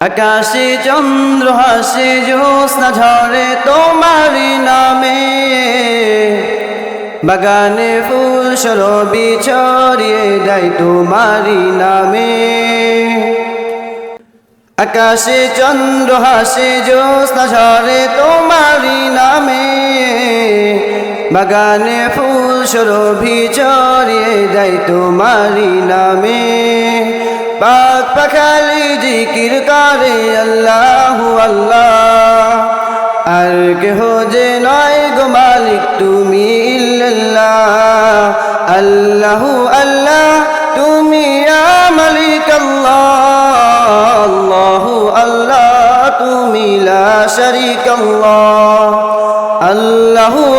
আকাশে চন্দ্র, হাসে জ্যোৎস্না, ঝরে তোমারি নামে। বাগানে ফুল সরবি ছড়িয়ে দেয় তোমারি নামে। আকাশে চন্দ্র, হাসে জ্যোৎস্না, ঝরে তোমারি নামে। বাগানে ফুল সরভি ছড়িয়ে দেয় তোমারি নামে। পাক পাখালি জিকির করে আল্লাহু আল্লাহ। আর কেহ যে নয় গো মালিক, তুমি ইল্লাল্লাহ। আল্লাহু আল্লাহ, তুমি মালিক আল্লাহ। আল্লাহু আল্লাহ, তুমি লা শরীক আল্লাহ। আল্লাহু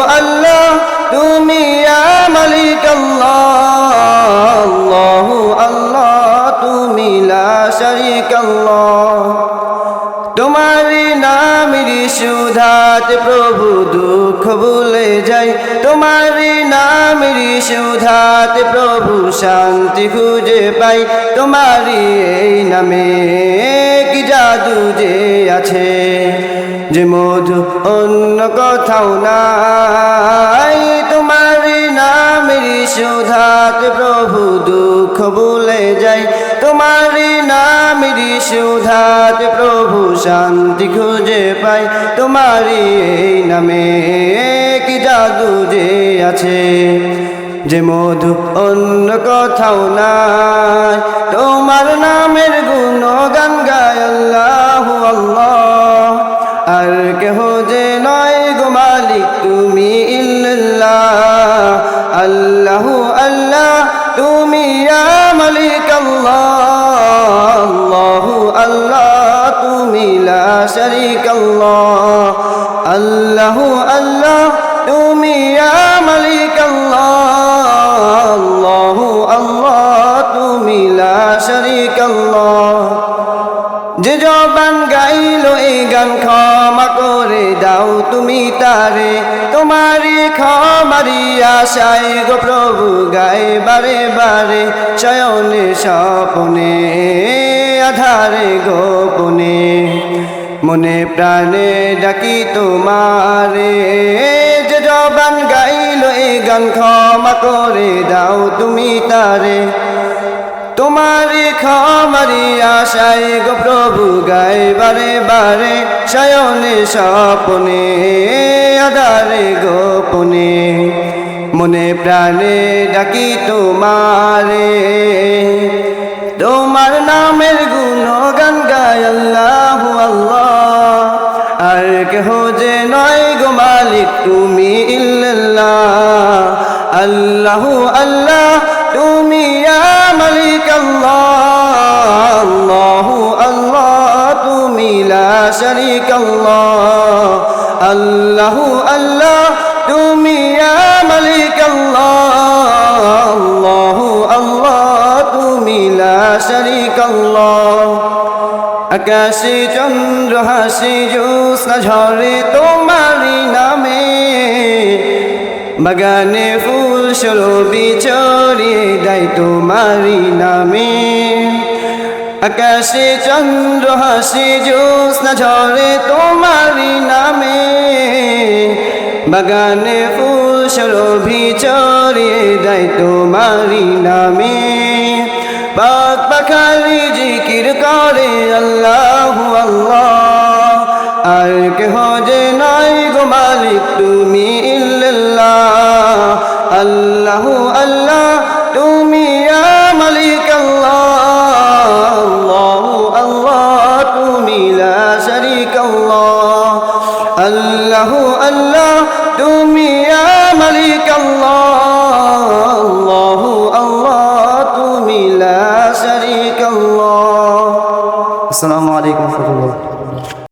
শরীক আল্লাহ তোমারি নামেরই সুধাতে প্রভু দুঃখ ভুলে যাই। তোমারি নামেরই সুধাতে প্রভু শান্তি খুঁজে পাই। তোমারি এই নামে কি জাদু যে আছে? যে মধু অন্য কোথাও নাই। তোমারি নামেরই সুধাতে প্রভু দুঃখ ভুলে যাই। তোমারি নামেরই সুধাতে প্রভু শান্তি খুঁজে পাই তোমারি এই নামে কি জাদু যে আছে? যে মধু অন্য কোথাও নাই, তোমার নামের গুণ গান গায় আল্লাহ আল্লাহ। আর কেহ যে নয় গো মালিক, তুমি জবান গাইল, এই গান ক্ষমা করে দাও তুমি তারে। তোমারি ক্ষমারি আশায় গো প্রভু, গাই বারে বারে শয়নে স্বপনে, আধারে গোপনে। মনে প্রাণে ডাকি তোমারে, যে জবান গাইল, এই গান ক্ষমা করে দাও তুমি তারে। তোমারি খামারি আশাই গো প্রভু গাই বারে বারে শয়নে স্বপনে, আধারে গোপনে। মনে প্রাণে ডাকি তোমারে, তোমার নামের গুণ গান গায় আল্লাহ আল্লাহ। আর কেহ যে নয় গো মালিক তুমি ইল্লাল্লাহ, আল্লাহু আল্লাহ। লা শরীক আল্লাহ। আল্লাহু আল্লাহ, তুমি মালিক আল্লাহ। আল্লাহু আল্লাহ, তুমি লা আকাশে চন্দ্র, হাসি জ্যোৎস্না ঝরে তোমারি নামে। বাগানে ফুল, সরবি ছড়িয়ে দেয় তোমারি নামে। আকাশে চন্দ্র, হাসি জ্যোৎস্না ঝরে তোমারি নামে। বাগানে ফুল ছড়িয়ে দেয় তোমারি নামে। পাক পাখালি জিকির করে আল্লাহু আল্লাহ। আর কেহ যে নাই গো মালিক, তুমি